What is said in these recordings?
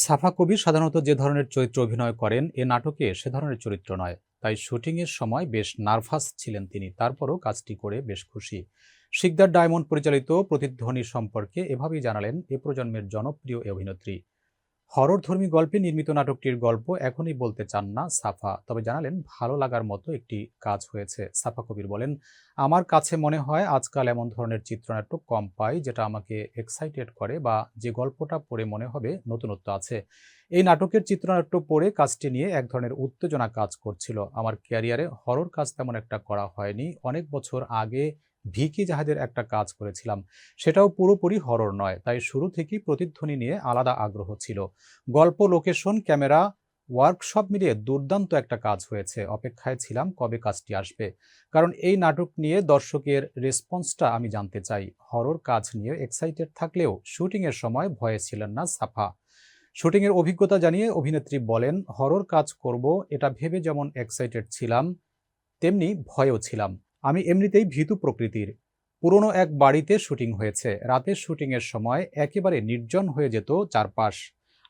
সাফা কবি সাধারণত যে ধরনের চরিত্র অভিনয় করেন, এ নাটকে সে ধরনের চরিত্র নয়। তাই শুটিংয়ের সময় বেশ নার্ভাস ছিলেন তিনি। তারপরও কাজটি করে বেশ খুশি। শিকদার ডায়মন্ড পরিচালিত প্রতিধ্বনি সম্পর্কে এভাবেই জানালেন এ প্রজন্মের জনপ্রিয় এ অভিনেত্রী হররধর্মী গল্পে নির্মিত নাটকটির গল্প এখনই বলতে চান না সাফা, তবে জানালেন ভালো লাগার মতো একটি কাজ হয়েছে। সাফা কবির বলেন, আমার কাছে মনে হয় আজকাল এমন ধরনের চিত্রনাট্য কম পাই, যেটা আমাকে এক্সাইটেড করে বা যে গল্পটা পড়ে মনে হবে নতুনত্ব আছে। এই নাটকের চিত্রনাট্য পড়ে কাজটি নিয়ে এক ধরনের উত্তেজনা কাজ করছিল। আমার ক্যারিয়ারে হরর কাজ তেমন একটা করা হয়নি। অনেক বছর আগে ভিকি জাহাজের একটা কাজ করেছিলাম। সেটাও পুরোপুরি হরর নয়, তাই শুরু থেকেই প্রতিধ্বনি নিয়ে আলাদা আগ্রহ ছিল। গল্প লোকেশন ক্যামেরা ওয়ার্কশপ মিলিয়ে দুর্দান্ত একটা কাজ হয়েছে। অপেক্ষায় ছিলাম কবে কাজটি আসবে। কারণ এই নাটক নিয়ে দর্শকের রেসপন্সটা আমি জানতে চাই। হরর কাজ নিয়ে এক্সাইটেড থাকলেও শুটিংয়ের সময় ভয়ে ছিলেন না সাফা। শুটিংয়ের অভিজ্ঞতা জানিয়ে অভিনেত্রী বলেন হরর কাজ করব, এটা ভেবে যেমন এক্সাইটেড ছিলাম, তেমনি ভয়েও ছিলাম। আমি এমনিতেই ভীতু প্রকৃতির। পুরনো এক বাড়িতে শুটিং হয়েছে। রাতের শুটিংয়ের সময় একেবারে নির্জন হয়ে যেত চারপাশ।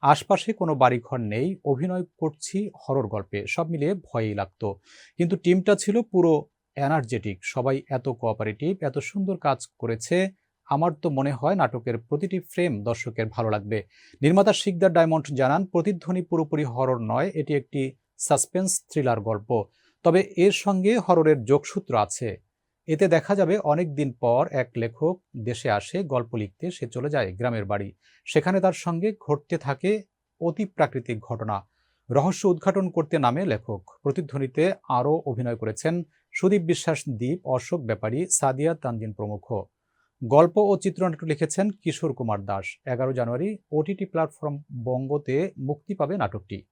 আশপাশে কোনো বাড়িঘর নেই, অভিনয় করছি হরর গল্পে, সব মিলিয়ে ভয়ই লাগতো। কিন্তু টিমটা ছিল পুরো এনার্জেটিক, সবাই এত কোঅপারেটিভ, এত সুন্দর কাজ করেছে, আমার তো মনে হয় নাটকের প্রতিটি ফ্রেম দর্শকের ভালো লাগবে। নির্মাতা শিকদার ডায়মন্ড জানান, প্রতিধ্বনি পুরোপুরি হরর নয়, এটি একটি সাসপেন্স থ্রিলার গল্প। তবে এর সঙ্গে হররের যোগসূত্র আছে। এতে দেখা যাবে অনেক দিন পর এক লেখক দেশে আসে, গল্প লিখতে, সে চলে যায় গ্রামের বাড়ি। সেখানে তার সঙ্গে ঘটতে থাকে অতি প্রাকৃতিক ঘটনা। রহস্য উদ্ঘাটন করতে নামে লেখক। প্রতিধ্বনিতে আরও অভিনয় করেছেন সুদীপ বিশ্বাস দ্বীপ, অশোক ব্যাপারী, সাদিয়া তানজিন প্রমুখ। গল্প ও চিত্রনাট্য লিখেছেন কিশোর কুমার দাস। এগারো জানুয়ারি, ওটিটি প্ল্যাটফর্ম বঙ্গতে মুক্তি পাবে নাটকটি।